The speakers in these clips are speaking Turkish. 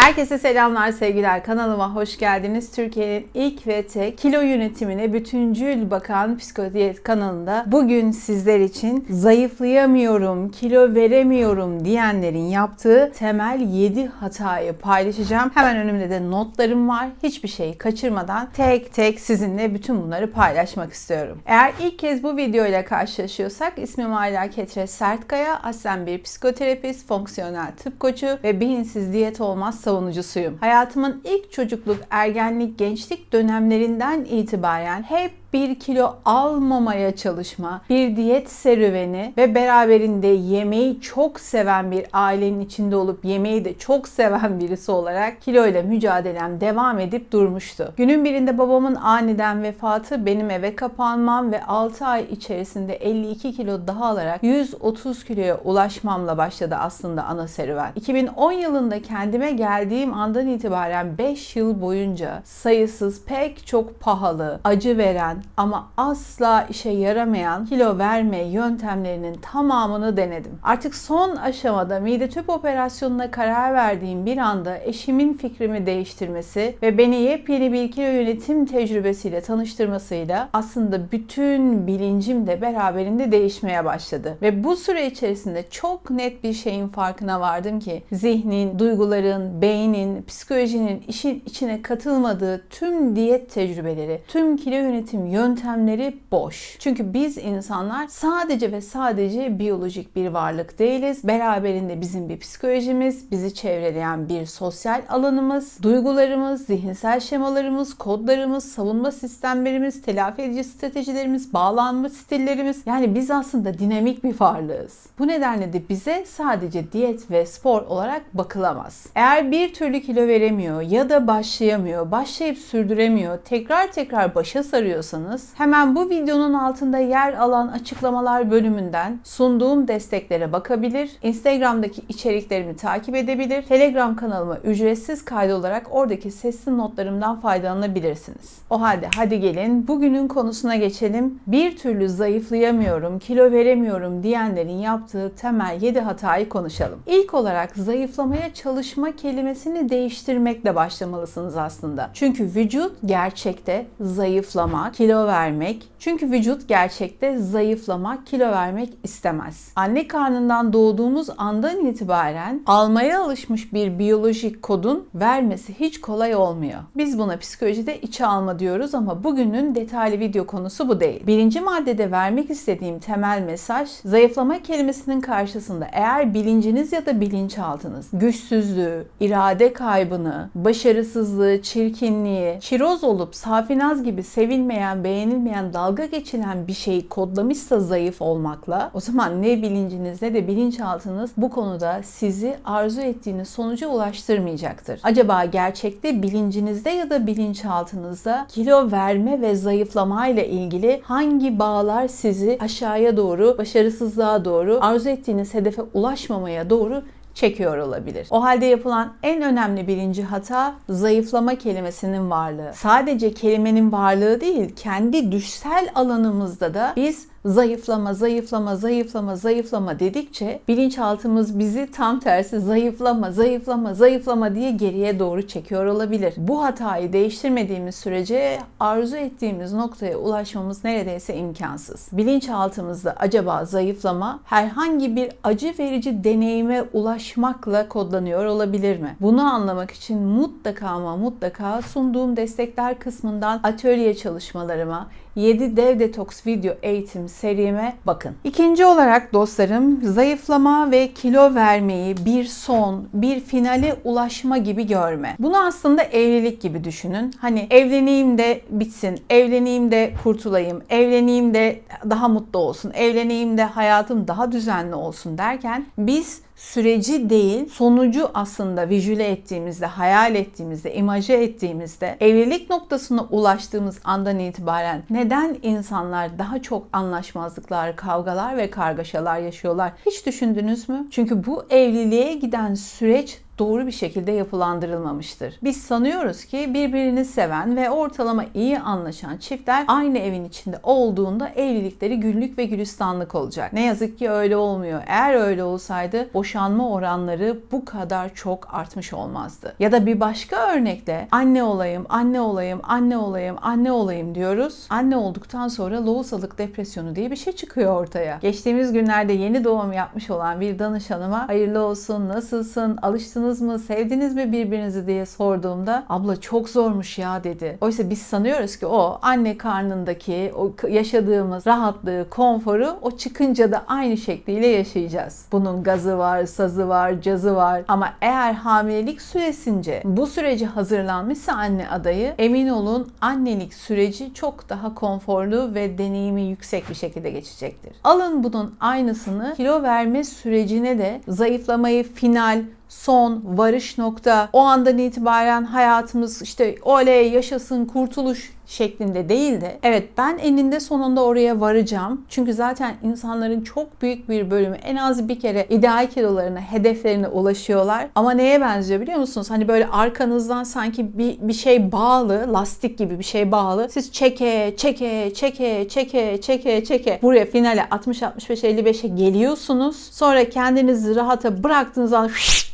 Herkese selamlar sevgiler kanalıma hoş geldiniz. Türkiye'nin ilk ve tek kilo yönetimine bütüncül bakan psikodiyet kanalında bugün sizler için zayıflayamıyorum, kilo veremiyorum diyenlerin yaptığı temel 7 hatayı paylaşacağım. Hemen önümde de notlarım var. Hiçbir şeyi kaçırmadan tek tek sizinle bütün bunları paylaşmak istiyorum. Eğer ilk kez bu videoyla karşılaşıyorsak ismim Ayla Ketre Sertkaya. Aslen bir psikoterapist, fonksiyonel tıp koçu ve beyinsiz diyet olmaz savunucusuyum. Hayatımın ilk çocukluk, ergenlik, gençlik dönemlerinden itibaren hep bir kilo almamaya çalışma, bir diyet serüveni ve beraberinde yemeği çok seven bir ailenin içinde olup yemeği de çok seven birisi olarak kilo ile mücadelem devam edip durmuştu. Günün birinde babamın aniden vefatı benim eve kapanmam ve 6 ay içerisinde 52 kilo daha alarak 130 kiloya ulaşmamla başladı aslında ana serüven. 2010 yılında kendime geldiğim andan itibaren 5 yıl boyunca sayısız pek çok pahalı, acı veren, ama asla işe yaramayan kilo verme yöntemlerinin tamamını denedim. Artık son aşamada mide tüp operasyonuna karar verdiğim bir anda eşimin fikrimi değiştirmesi ve beni yepyeni bir kilo yönetim tecrübesiyle tanıştırmasıyla aslında bütün bilincim de beraberinde değişmeye başladı. Ve bu süre içerisinde çok net bir şeyin farkına vardım ki zihnin, duyguların, beynin, psikolojinin işin içine katılmadığı tüm diyet tecrübeleri, tüm kilo yönetim yöntemleri boş. Çünkü biz insanlar sadece ve sadece biyolojik bir varlık değiliz. Beraberinde bizim bir psikolojimiz, bizi çevreleyen bir sosyal alanımız, duygularımız, zihinsel şemalarımız, kodlarımız, savunma sistemlerimiz, telafi edici stratejilerimiz, bağlanma stillerimiz. Yani biz aslında dinamik bir varlığız. Bu nedenle de bize sadece diyet ve spor olarak bakılamaz. Eğer bir türlü kilo veremiyor ya da başlayamıyor, başlayıp sürdüremiyor, tekrar tekrar başa sarıyorsanız hemen bu videonun altında yer alan açıklamalar bölümünden sunduğum desteklere bakabilir, Instagram'daki içeriklerimi takip edebilir, Telegram kanalıma ücretsiz kaydolarak oradaki sesli notlarımdan faydalanabilirsiniz. O halde hadi gelin bugünün konusuna geçelim. Bir türlü zayıflayamıyorum, kilo veremiyorum diyenlerin yaptığı temel 7 hatayı konuşalım. İlk olarak zayıflamaya çalışma kelimesini değiştirmekle başlamalısınız aslında. Çünkü vücut gerçekte zayıflamak, kilo vermek. Çünkü vücut gerçekte zayıflamak, kilo vermek istemez. Anne karnından doğduğumuz andan itibaren almaya alışmış bir biyolojik kodun vermesi hiç kolay olmuyor. Biz buna psikolojide içe alma diyoruz ama bugünün detaylı video konusu bu değil. Birinci maddede vermek istediğim temel mesaj zayıflama kelimesinin karşısında eğer bilinciniz ya da bilinçaltınız güçsüzlüğü, irade kaybını, başarısızlığı, çirkinliği, çiroz olup safinaz gibi sevilmeyen, beğenilmeyen, dalga geçilen bir şeyi kodlamışsa zayıf olmakla o zaman ne bilinciniz ne de bilinçaltınız bu konuda sizi arzu ettiğiniz sonuca ulaştırmayacaktır. Acaba gerçekte bilincinizde ya da bilinçaltınızda kilo verme ve zayıflama ile ilgili hangi bağlar sizi aşağıya doğru, başarısızlığa doğru, arzu ettiğiniz hedefe ulaşmamaya doğru çekiyor olabilir. O halde yapılan en önemli birinci hata zayıflama kelimesinin varlığı. Sadece kelimenin varlığı değil, kendi düşsel alanımızda da biz zayıflama, zayıflama, zayıflama, zayıflama dedikçe bilinçaltımız bizi tam tersi zayıflama, zayıflama, zayıflama diye geriye doğru çekiyor olabilir. Bu hatayı değiştirmediğimiz sürece arzu ettiğimiz noktaya ulaşmamız neredeyse imkansız. Bilinçaltımızda acaba zayıflama herhangi bir acı verici deneyime ulaşmakla kodlanıyor olabilir mi? Bunu anlamak için mutlaka ama mutlaka sunduğum destekler kısmından atölye çalışmalarıma, 7 dev detoks video eğitim serime bakın. İkinci olarak dostlarım zayıflama ve kilo vermeyi bir son, bir finale ulaşma gibi görme. Bunu aslında evlilik gibi düşünün. Hani evleneyim de bitsin, evleneyim de kurtulayım, evleneyim de daha mutlu olsun, evleneyim de hayatım daha düzenli olsun derken biz süreci değil sonucu aslında vijüle ettiğimizde, hayal ettiğimizde, imaje ettiğimizde evlilik noktasına ulaştığımız andan itibaren neden insanlar daha çok anlaşmazlıklar, kavgalar ve kargaşalar yaşıyorlar? Hiç düşündünüz mü? Çünkü bu evliliğe giden süreç doğru bir şekilde yapılandırılmamıştır. Biz sanıyoruz ki birbirini seven ve ortalama iyi anlaşan çiftler aynı evin içinde olduğunda evlilikleri güllük ve gülistanlık olacak. Ne yazık ki öyle olmuyor. Eğer öyle olsaydı boşanma oranları bu kadar çok artmış olmazdı. Ya da bir başka örnekle anne olayım, anne olayım, anne olayım, anne olayım diyoruz. Anne olduktan sonra lohusalık depresyonu diye bir şey çıkıyor ortaya. Geçtiğimiz günlerde yeni doğum yapmış olan bir danışanıma hayırlı olsun, nasılsın, alıştınız mı, sevdiniz mi birbirinizi diye sorduğumda abla çok zormuş ya dedi. Oysa biz sanıyoruz ki o anne karnındaki o yaşadığımız rahatlığı, konforu o çıkınca da aynı şekliyle yaşayacağız. Bunun gazı var, sazı var, cazı var ama eğer hamilelik süresince bu süreci hazırlanmışsa anne adayı emin olun annelik süreci çok daha konforlu ve deneyimi yüksek bir şekilde geçecektir. Alın bunun aynısını kilo verme sürecine de zayıflamayı final, son, varış nokta, o andan itibaren hayatımız işte oley yaşasın kurtuluş şeklinde değil de evet ben eninde sonunda oraya varacağım. Çünkü zaten insanların çok büyük bir bölümü en az bir kere ideal kilolarına, hedeflerine ulaşıyorlar. Ama neye benziyor biliyor musunuz? Hani böyle arkanızdan sanki bir, bir şey bağlı, lastik gibi bir şey bağlı. Siz çeke, çeke, çeke, çeke, çeke, çeke buraya finale 60-65-55'e geliyorsunuz. Sonra kendinizi rahata bıraktığınız an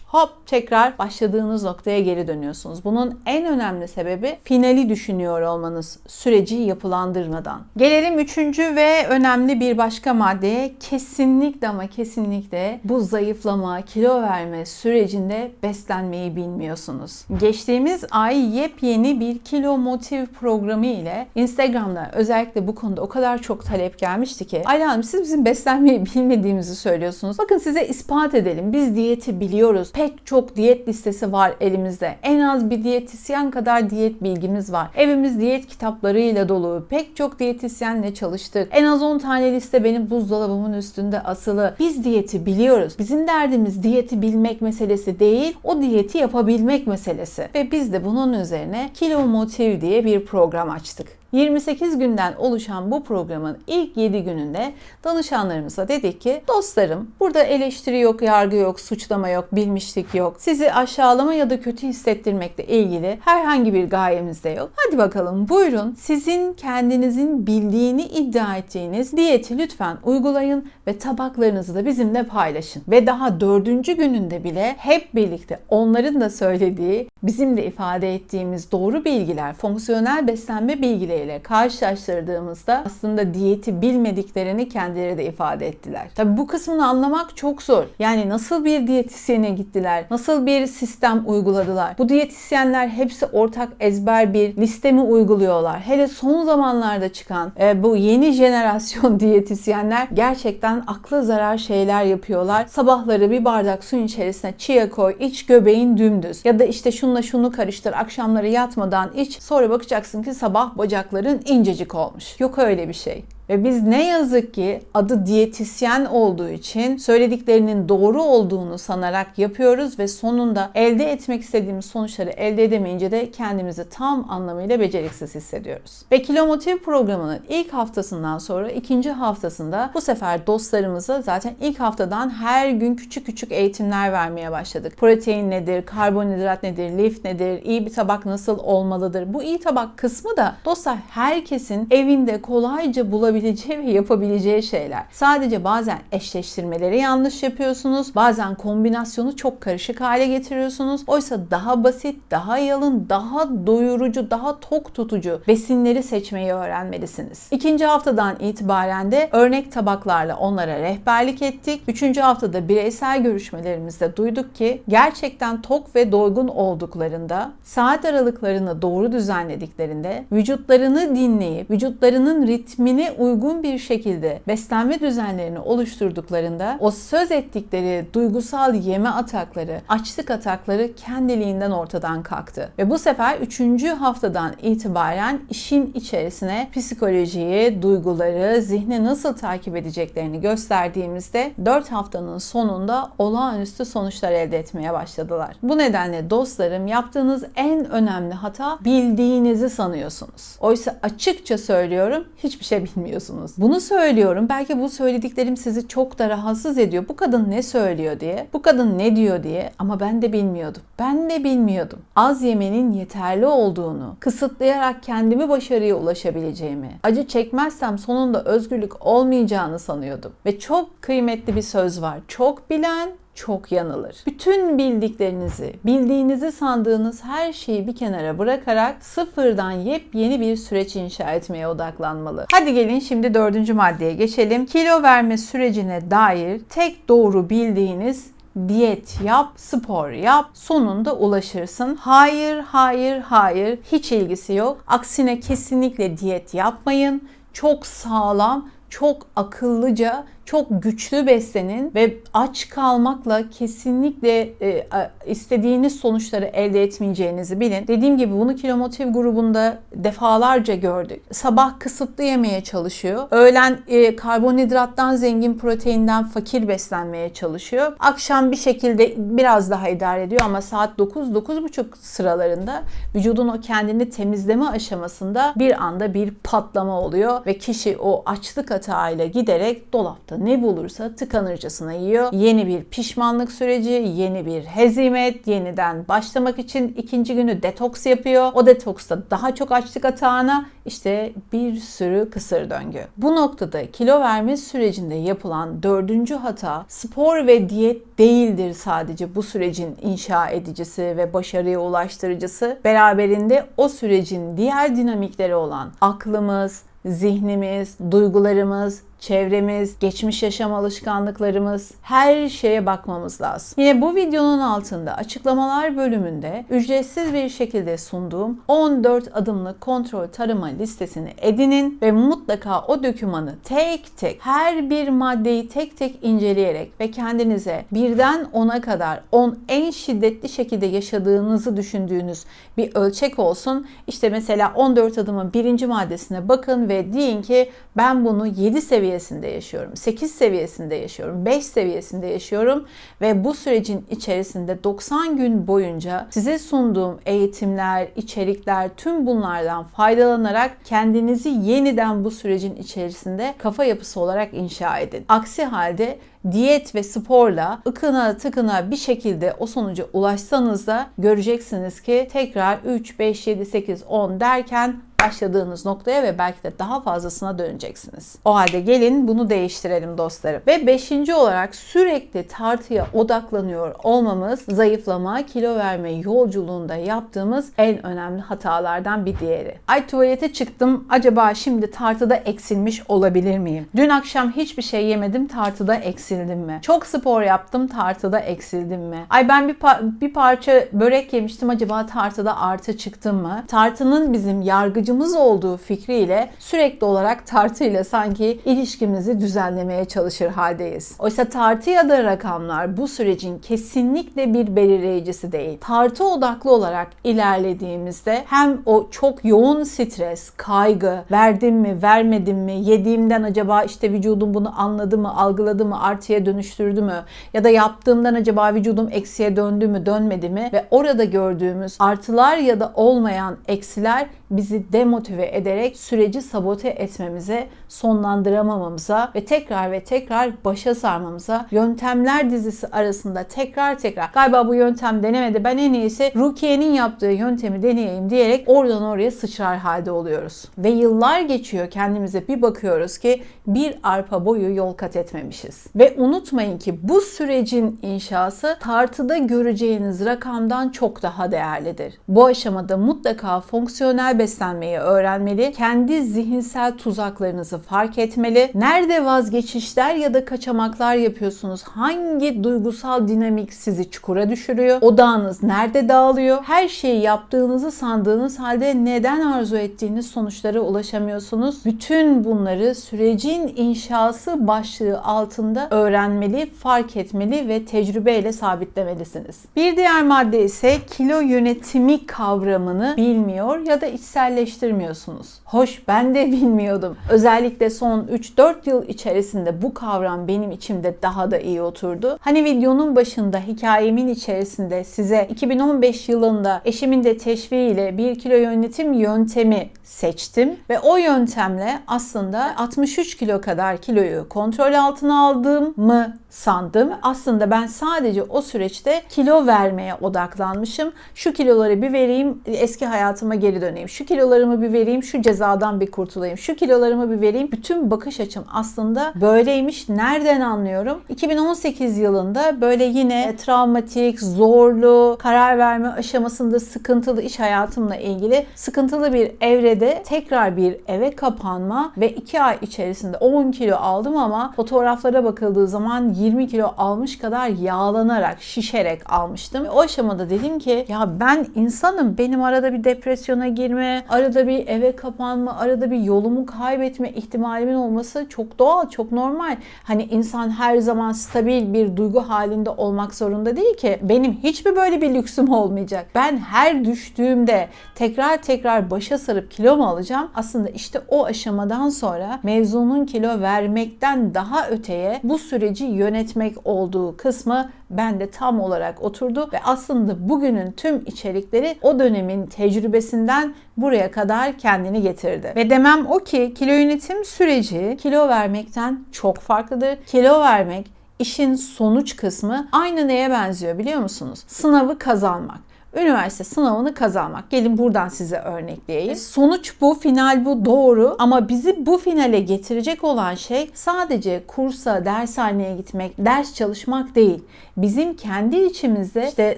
hop tekrar başladığınız noktaya geri dönüyorsunuz. Bunun en önemli sebebi finali düşünüyor olmanız süreci yapılandırmadan. Gelelim üçüncü ve önemli bir başka maddeye. Kesinlikle ama kesinlikle bu zayıflama, kilo verme sürecinde beslenmeyi bilmiyorsunuz. Geçtiğimiz ay yepyeni bir kilo motiv programı ile Instagram'da özellikle bu konuda o kadar çok talep gelmişti ki Ayla Hanım siz bizim beslenmeyi bilmediğimizi söylüyorsunuz. Bakın size ispat edelim. Biz diyeti biliyoruz. Pek çok diyet listesi var elimizde. En az bir diyetisyen kadar diyet bilgimiz var. Evimiz diyet kitaplarıyla dolu. Pek çok diyetisyenle çalıştık. En az 10 tane liste benim buzdolabımın üstünde asılı. Biz diyeti biliyoruz. Bizim derdimiz diyeti bilmek meselesi değil, o diyeti yapabilmek meselesi. Ve biz de bunun üzerine Kilo Motiv diye bir program açtık. 28 günden oluşan bu programın ilk 7 gününde danışanlarımıza dedik ki dostlarım burada eleştiri yok, yargı yok, suçlama yok, bilmişlik yok. Sizi aşağılama ya da kötü hissettirmekle ilgili herhangi bir gayemiz de yok. Hadi bakalım buyurun sizin kendinizin bildiğini iddia ettiğiniz diyeti lütfen uygulayın ve tabaklarınızı da bizimle paylaşın. Ve daha dördüncü gününde bile hep birlikte onların da söylediği, bizim de ifade ettiğimiz doğru bilgiler, fonksiyonel beslenme bilgileriyle karşılaştırdığımızda aslında diyeti bilmediklerini kendileri de ifade ettiler. Tabi bu kısmını anlamak çok zor. Yani nasıl bir diyetisyene gittiler, nasıl bir sistem uyguladılar. Bu diyetisyenler hepsi ortak ezber bir liste mi uyguluyorlar? Hele son zamanlarda çıkan e, bu yeni jenerasyon diyetisyenler gerçekten akla zarar şeyler yapıyorlar. Sabahları bir bardak suyun içerisine chia koy, iç göbeğin dümdüz. Ya da işte şunla şunu karıştır, akşamları yatmadan iç. Sonra bakacaksın ki sabah bacakların incecik olmuş. Yok öyle bir şey. Ve biz ne yazık ki adı diyetisyen olduğu için söylediklerinin doğru olduğunu sanarak yapıyoruz ve sonunda elde etmek istediğimiz sonuçları elde edemeyince de kendimizi tam anlamıyla beceriksiz hissediyoruz. Ve Kilomotiv programının ilk haftasından sonra ikinci haftasında bu sefer dostlarımıza zaten ilk haftadan her gün küçük küçük eğitimler vermeye başladık. Protein nedir, karbonhidrat nedir, lif nedir, iyi bir tabak nasıl olmalıdır? Bu iyi tabak kısmı da dostlar herkesin evinde kolayca bulabileceği yapabileceği ve yapabileceği şeyler. Sadece bazen eşleştirmeleri yanlış yapıyorsunuz. Bazen kombinasyonu çok karışık hale getiriyorsunuz. Oysa daha basit, daha yalın, daha doyurucu, daha tok tutucu besinleri seçmeyi öğrenmelisiniz. İkinci haftadan itibaren de örnek tabaklarla onlara rehberlik ettik. Üçüncü haftada bireysel görüşmelerimizde duyduk ki gerçekten tok ve doygun olduklarında, saat aralıklarını doğru düzenlediklerinde, vücutlarını dinleyip, vücutlarının ritmini uygun bir şekilde beslenme düzenlerini oluşturduklarında o söz ettikleri duygusal yeme atakları, açlık atakları kendiliğinden ortadan kalktı. Ve bu sefer 3. haftadan itibaren işin içerisine psikolojiyi, duyguları, zihni nasıl takip edeceklerini gösterdiğimizde 4 haftanın sonunda olağanüstü sonuçlar elde etmeye başladılar. Bu nedenle dostlarım yaptığınız en önemli hata bildiğinizi sanıyorsunuz. Oysa açıkça söylüyorum hiçbir şey bilmiyorsunuz ulaşamıyorsunuz. Bunu söylüyorum. Belki bu söylediklerim sizi çok da rahatsız ediyor. Bu kadın ne söylüyor diye. Bu kadın ne diyor diye. Ama ben de bilmiyordum. Ben de bilmiyordum. Az yemenin yeterli olduğunu, kısıtlayarak kendimi başarıya ulaşabileceğimi, acı çekmezsem sonunda özgürlük olmayacağını sanıyordum. Ve çok kıymetli bir söz var. Çok bilen çok yanılır. Bütün bildiklerinizi, bildiğinizi sandığınız her şeyi bir kenara bırakarak sıfırdan yepyeni bir süreç inşa etmeye odaklanmalı. Hadi gelin şimdi dördüncü maddeye geçelim. Kilo verme sürecine dair tek doğru bildiğiniz diyet yap, spor yap, sonunda ulaşırsın. Hayır, hayır, hayır. Hiç ilgisi yok. Aksine kesinlikle diyet yapmayın. Çok sağlam, çok akıllıca çok güçlü beslenin ve aç kalmakla kesinlikle e, istediğiniz sonuçları elde etmeyeceğinizi bilin. Dediğim gibi bunu Kilomotiv grubunda defalarca gördük. Sabah kısıtlı yemeye çalışıyor. Öğlen e, karbonhidrattan zengin proteinden fakir beslenmeye çalışıyor. Akşam bir şekilde biraz daha idare ediyor ama saat 9-9.30 sıralarında vücudun o kendini temizleme aşamasında bir anda bir patlama oluyor ve kişi o açlık atağıyla giderek dolapta ne bulursa tıkanırcasına yiyor. Yeni bir pişmanlık süreci, yeni bir hezimet, yeniden başlamak için ikinci günü detoks yapıyor. O detoksta daha çok açlık atağına işte bir sürü kısır döngü. Bu noktada kilo verme sürecinde yapılan dördüncü hata spor ve diyet değildir sadece bu sürecin inşa edicisi ve başarıya ulaştırıcısı. Beraberinde o sürecin diğer dinamikleri olan aklımız, zihnimiz, duygularımız, çevremiz, geçmiş yaşam alışkanlıklarımız her şeye bakmamız lazım. Yine bu videonun altında açıklamalar bölümünde ücretsiz bir şekilde sunduğum 14 adımlık kontrol tarıma listesini edinin ve mutlaka o dokümanı tek tek her bir maddeyi tek tek inceleyerek ve kendinize birden 10'a kadar 10 en şiddetli şekilde yaşadığınızı düşündüğünüz bir ölçek olsun. İşte mesela 14 adımın birinci maddesine bakın ve deyin ki ben bunu 7 seviye seviyesinde yaşıyorum. 8 seviyesinde yaşıyorum. 5 seviyesinde yaşıyorum ve bu sürecin içerisinde 90 gün boyunca size sunduğum eğitimler, içerikler tüm bunlardan faydalanarak kendinizi yeniden bu sürecin içerisinde kafa yapısı olarak inşa edin. Aksi halde diyet ve sporla ıkına tıkına bir şekilde o sonuca ulaşsanız da göreceksiniz ki tekrar 3, 5, 7, 8, 10 derken başladığınız noktaya ve belki de daha fazlasına döneceksiniz. O halde gelin bunu değiştirelim dostlarım. Ve beşinci olarak sürekli tartıya odaklanıyor olmamız zayıflama, kilo verme yolculuğunda yaptığımız en önemli hatalardan bir diğeri. Ay tuvalete çıktım. Acaba şimdi tartıda eksilmiş olabilir miyim? Dün akşam hiçbir şey yemedim. Tartıda eksildim mi? Çok spor yaptım. Tartıda eksildim mi? Ay ben bir, pa- bir parça börek yemiştim. Acaba tartıda artı çıktım mı? Tartının bizim yargıcımız ihtiyacımız olduğu fikriyle sürekli olarak tartıyla sanki ilişkimizi düzenlemeye çalışır haldeyiz. Oysa tartı ya da rakamlar bu sürecin kesinlikle bir belirleyicisi değil. Tartı odaklı olarak ilerlediğimizde hem o çok yoğun stres, kaygı, verdim mi, vermedim mi, yediğimden acaba işte vücudum bunu anladı mı, algıladı mı, artıya dönüştürdü mü ya da yaptığımdan acaba vücudum eksiye döndü mü, dönmedi mi ve orada gördüğümüz artılar ya da olmayan eksiler bizi demotive ederek süreci sabote etmemize, sonlandıramamamıza ve tekrar ve tekrar başa sarmamıza yöntemler dizisi arasında tekrar tekrar galiba bu yöntem denemedi ben en iyisi Rukiye'nin yaptığı yöntemi deneyeyim diyerek oradan oraya sıçrar halde oluyoruz. Ve yıllar geçiyor kendimize bir bakıyoruz ki bir arpa boyu yol kat etmemişiz. Ve unutmayın ki bu sürecin inşası tartıda göreceğiniz rakamdan çok daha değerlidir. Bu aşamada mutlaka fonksiyonel beslenmeyi öğrenmeli, kendi zihinsel tuzaklarınızı fark etmeli, nerede vazgeçişler ya da kaçamaklar yapıyorsunuz, hangi duygusal dinamik sizi çukura düşürüyor, odağınız nerede dağılıyor, her şeyi yaptığınızı sandığınız halde neden arzu ettiğiniz sonuçlara ulaşamıyorsunuz? Bütün bunları sürecin inşası başlığı altında öğrenmeli, fark etmeli ve tecrübeyle sabitlemelisiniz. Bir diğer madde ise kilo yönetimi kavramını bilmiyor ya da içselleştirmiyorsunuz. Hoş ben de bilmiyordum. Özellikle son 3-4 yıl içerisinde bu kavram benim içimde daha da iyi oturdu. Hani videonun başında hikayemin içerisinde size 2015 yılında eşimin de teşviğiyle 1 kilo yönetim yöntemi seçtim ve o yöntemle aslında 63 kilo kadar kiloyu kontrol altına aldım mı sandım. Aslında ben sadece o süreçte kilo vermeye odaklanmışım. Şu kiloları bir vereyim, eski hayatıma geri döneyim. Şu kilolarımı bir vereyim, şu cezadan bir kurtulayım. Şu kilolarımı bir vereyim. Bütün bakış açım aslında böyleymiş. Nereden anlıyorum? 2018 yılında böyle yine travmatik, zorlu, karar verme aşamasında sıkıntılı iş hayatımla ilgili sıkıntılı bir evrede tekrar bir eve kapanma ve 2 ay içerisinde 10 kilo aldım ama fotoğraflara bakıldığı zaman 20 kilo almış kadar yağlanarak, şişerek almıştım. O aşamada dedim ki ya ben insanım. Benim arada bir depresyona girme, arada bir eve kapanma, arada bir yolumu kaybetme ihtimalimin olması çok doğal, çok normal. Hani insan her zaman stabil bir duygu halinde olmak zorunda değil ki. Benim hiçbir böyle bir lüksüm olmayacak. Ben her düştüğümde tekrar tekrar başa sarıp kilo mu alacağım? Aslında işte o aşamadan sonra mevzunun kilo vermekten daha öteye bu süreci yönetmek olduğu kısmı bende tam olarak oturdu ve aslında bugünün tüm içerikleri o dönemin tecrübesinden buraya kadar kendini getirdi. Ve demem o ki kilo yönetim süreci kilo vermekten çok farklıdır. Kilo vermek işin sonuç kısmı aynı neye benziyor biliyor musunuz? Sınavı kazanmak üniversite sınavını kazanmak. Gelin buradan size örnekleyeyim. Sonuç bu, final bu doğru ama bizi bu finale getirecek olan şey sadece kursa, dershaneye gitmek, ders çalışmak değil. Bizim kendi içimizde işte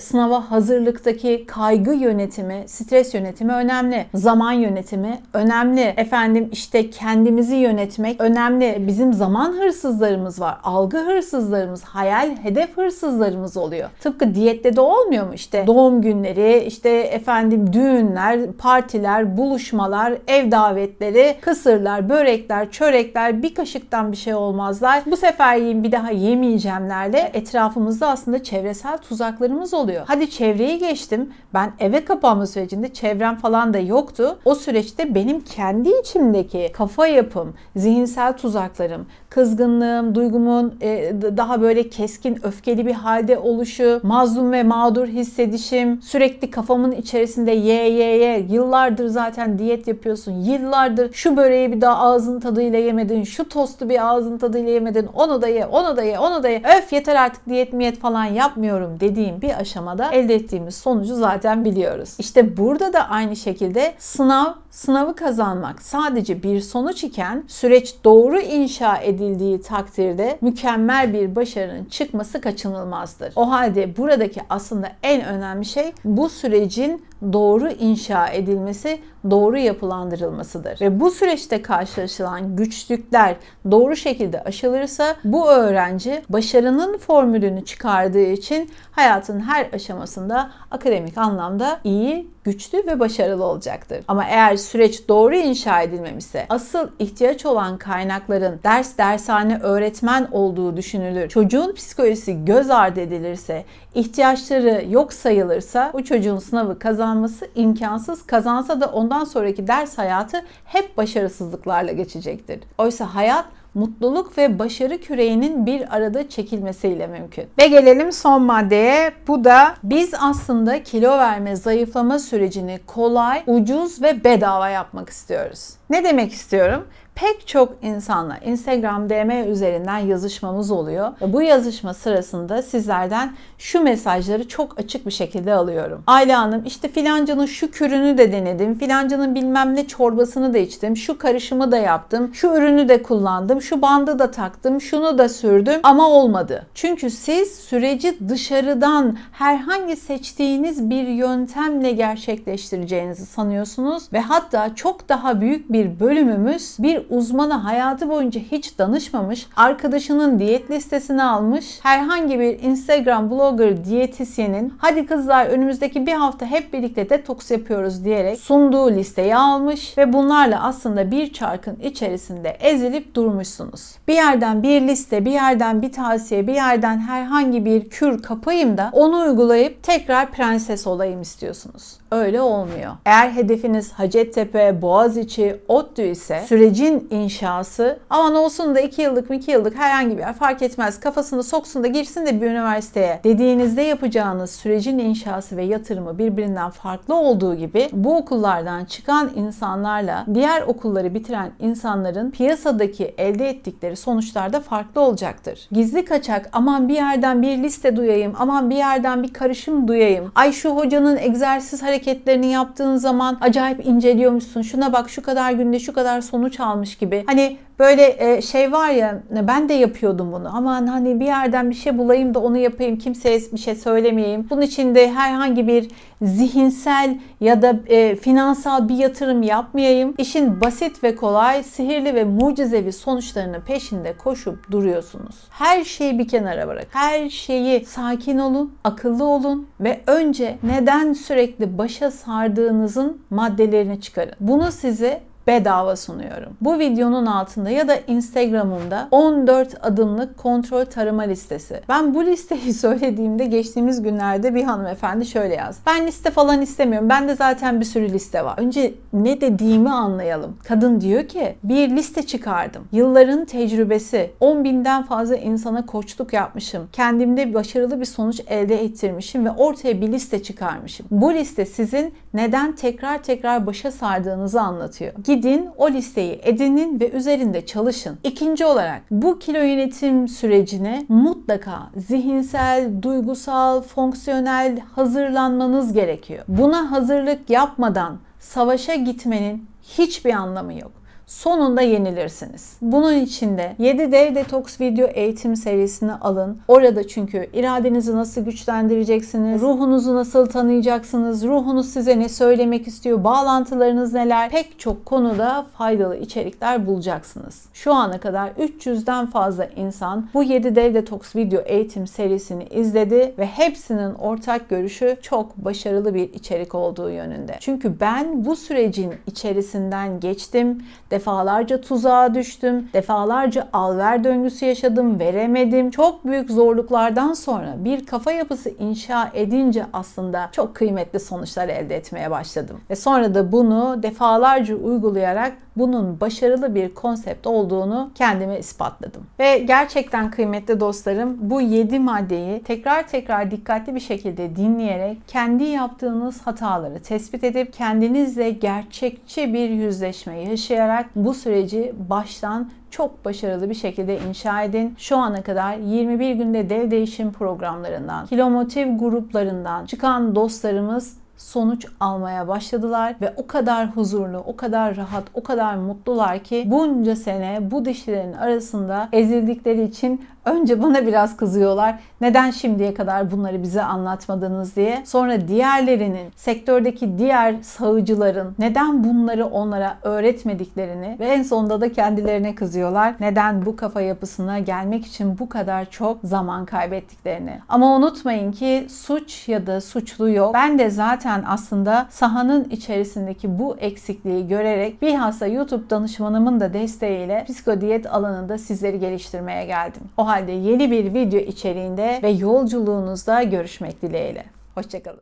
sınava hazırlıktaki kaygı yönetimi, stres yönetimi önemli. Zaman yönetimi önemli. Efendim işte kendimizi yönetmek önemli. Bizim zaman hırsızlarımız var. Algı hırsızlarımız, hayal, hedef hırsızlarımız oluyor. Tıpkı diyette de olmuyor mu? İşte doğum günleri, işte efendim düğünler, partiler, buluşmalar, ev davetleri, kısırlar, börekler, çörekler bir kaşıktan bir şey olmazlar. Bu sefer yiyeyim bir daha yemeyeceğimlerle etrafımızda aslında çevresel tuzaklarımız oluyor. Hadi çevreyi geçtim. Ben eve kapanma sürecinde çevrem falan da yoktu. O süreçte benim kendi içimdeki kafa yapım, zihinsel tuzaklarım, kızgınlığım, duygumun e, daha böyle keskin, öfkeli bir halde oluşu, mazlum ve mağdur hissedişim, sürekli kafamın içerisinde ye ye ye, yıllardır zaten diyet yapıyorsun, yıllardır şu böreği bir daha ağzın tadıyla yemedin, şu tostu bir ağzın tadıyla yemedin, onu da ye, onu da ye, onu da ye, öf yeter artık diyet miyet falan yapmıyorum dediğim bir aşamada elde ettiğimiz sonucu zaten biliyoruz. İşte burada da aynı şekilde sınav, sınavı kazanmak sadece bir sonuç iken süreç doğru inşa edildiği takdirde mükemmel bir başarının çıkması kaçınılmazdır. O halde buradaki aslında en önemli şey bu sürecin doğru inşa edilmesi, doğru yapılandırılmasıdır. Ve bu süreçte karşılaşılan güçlükler doğru şekilde aşılırsa bu öğrenci başarının formülünü çıkardığı için hayatın her aşamasında akademik anlamda iyi, güçlü ve başarılı olacaktır. Ama eğer süreç doğru inşa edilmemişse, asıl ihtiyaç olan kaynakların ders, dershane, öğretmen olduğu düşünülür, çocuğun psikolojisi göz ardı edilirse, ihtiyaçları yok sayılırsa bu çocuğun sınavı kazanması imkansız. Kazansa da ondan sonraki ders hayatı hep başarısızlıklarla geçecektir. Oysa hayat mutluluk ve başarı küreğinin bir arada çekilmesiyle mümkün. Ve gelelim son maddeye. Bu da biz aslında kilo verme, zayıflama sürecini kolay, ucuz ve bedava yapmak istiyoruz. Ne demek istiyorum? Pek çok insanla Instagram DM üzerinden yazışmamız oluyor. Bu yazışma sırasında sizlerden şu mesajları çok açık bir şekilde alıyorum. Ayla Hanım işte filancanın şu kürünü de denedim. Filancanın bilmem ne çorbasını da içtim. Şu karışımı da yaptım. Şu ürünü de kullandım. Şu bandı da taktım. Şunu da sürdüm. Ama olmadı. Çünkü siz süreci dışarıdan herhangi seçtiğiniz bir yöntemle gerçekleştireceğinizi sanıyorsunuz. Ve hatta çok daha büyük bir bölümümüz bir uzmana hayatı boyunca hiç danışmamış, arkadaşının diyet listesini almış, herhangi bir Instagram blogger diyetisyenin hadi kızlar önümüzdeki bir hafta hep birlikte detoks yapıyoruz diyerek sunduğu listeyi almış ve bunlarla aslında bir çarkın içerisinde ezilip durmuşsunuz. Bir yerden bir liste, bir yerden bir tavsiye, bir yerden herhangi bir kür kapayım da onu uygulayıp tekrar prenses olayım istiyorsunuz. Öyle olmuyor. Eğer hedefiniz Hacettepe, Boğaziçi, ODTÜ ise sürecin inşası aman olsun da 2 yıllık mı 2 yıllık herhangi bir yer fark etmez kafasını soksun da girsin de bir üniversiteye dediğinizde yapacağınız sürecin inşası ve yatırımı birbirinden farklı olduğu gibi bu okullardan çıkan insanlarla diğer okulları bitiren insanların piyasadaki elde ettikleri sonuçlar da farklı olacaktır. Gizli kaçak aman bir yerden bir liste duyayım aman bir yerden bir karışım duyayım ay şu hocanın egzersiz hareketlerini yaptığın zaman acayip inceliyormuşsun. Şuna bak şu kadar günde şu kadar sonuç almış gibi. Hani böyle e, şey var ya ben de yapıyordum bunu aman hani bir yerden bir şey bulayım da onu yapayım kimseye bir şey söylemeyeyim. Bunun için de herhangi bir zihinsel ya da e, finansal bir yatırım yapmayayım. İşin basit ve kolay, sihirli ve mucizevi sonuçlarının peşinde koşup duruyorsunuz. Her şeyi bir kenara bırak. Her şeyi sakin olun, akıllı olun ve önce neden sürekli başa sardığınızın maddelerini çıkarın. Bunu size bedava sunuyorum. Bu videonun altında ya da Instagram'ımda 14 adımlık kontrol tarama listesi. Ben bu listeyi söylediğimde geçtiğimiz günlerde bir hanımefendi şöyle yazdı. Ben liste falan istemiyorum. Bende zaten bir sürü liste var. Önce ne dediğimi anlayalım. Kadın diyor ki bir liste çıkardım. Yılların tecrübesi. 10 binden fazla insana koçluk yapmışım. Kendimde başarılı bir sonuç elde ettirmişim ve ortaya bir liste çıkarmışım. Bu liste sizin neden tekrar tekrar başa sardığınızı anlatıyor. Gidin o listeyi edinin ve üzerinde çalışın. İkinci olarak bu kilo yönetim sürecine mutlaka zihinsel, duygusal, fonksiyonel hazırlanmanız gerekiyor. Buna hazırlık yapmadan savaşa gitmenin hiçbir anlamı yok sonunda yenilirsiniz. Bunun için de 7 dev detoks video eğitim serisini alın. Orada çünkü iradenizi nasıl güçlendireceksiniz, ruhunuzu nasıl tanıyacaksınız, ruhunuz size ne söylemek istiyor, bağlantılarınız neler pek çok konuda faydalı içerikler bulacaksınız. Şu ana kadar 300'den fazla insan bu 7 dev detoks video eğitim serisini izledi ve hepsinin ortak görüşü çok başarılı bir içerik olduğu yönünde. Çünkü ben bu sürecin içerisinden geçtim Defalarca tuzağa düştüm. Defalarca alver döngüsü yaşadım. Veremedim. Çok büyük zorluklardan sonra bir kafa yapısı inşa edince aslında çok kıymetli sonuçlar elde etmeye başladım. Ve sonra da bunu defalarca uygulayarak bunun başarılı bir konsept olduğunu kendime ispatladım. Ve gerçekten kıymetli dostlarım bu 7 maddeyi tekrar tekrar dikkatli bir şekilde dinleyerek kendi yaptığınız hataları tespit edip kendinizle gerçekçi bir yüzleşme yaşayarak bu süreci baştan çok başarılı bir şekilde inşa edin. Şu ana kadar 21 günde dev değişim programlarından, kilomotiv gruplarından çıkan dostlarımız sonuç almaya başladılar ve o kadar huzurlu, o kadar rahat, o kadar mutlular ki bunca sene bu dişlerin arasında ezildikleri için önce bana biraz kızıyorlar. Neden şimdiye kadar bunları bize anlatmadınız diye. Sonra diğerlerinin, sektördeki diğer sağıcıların neden bunları onlara öğretmediklerini ve en sonunda da kendilerine kızıyorlar. Neden bu kafa yapısına gelmek için bu kadar çok zaman kaybettiklerini. Ama unutmayın ki suç ya da suçlu yok. Ben de zaten aslında sahanın içerisindeki bu eksikliği görerek bilhassa YouTube danışmanımın da desteğiyle psikodiyet alanında sizleri geliştirmeye geldim. O halde yeni bir video içeriğinde ve yolculuğunuzda görüşmek dileğiyle. Hoşçakalın.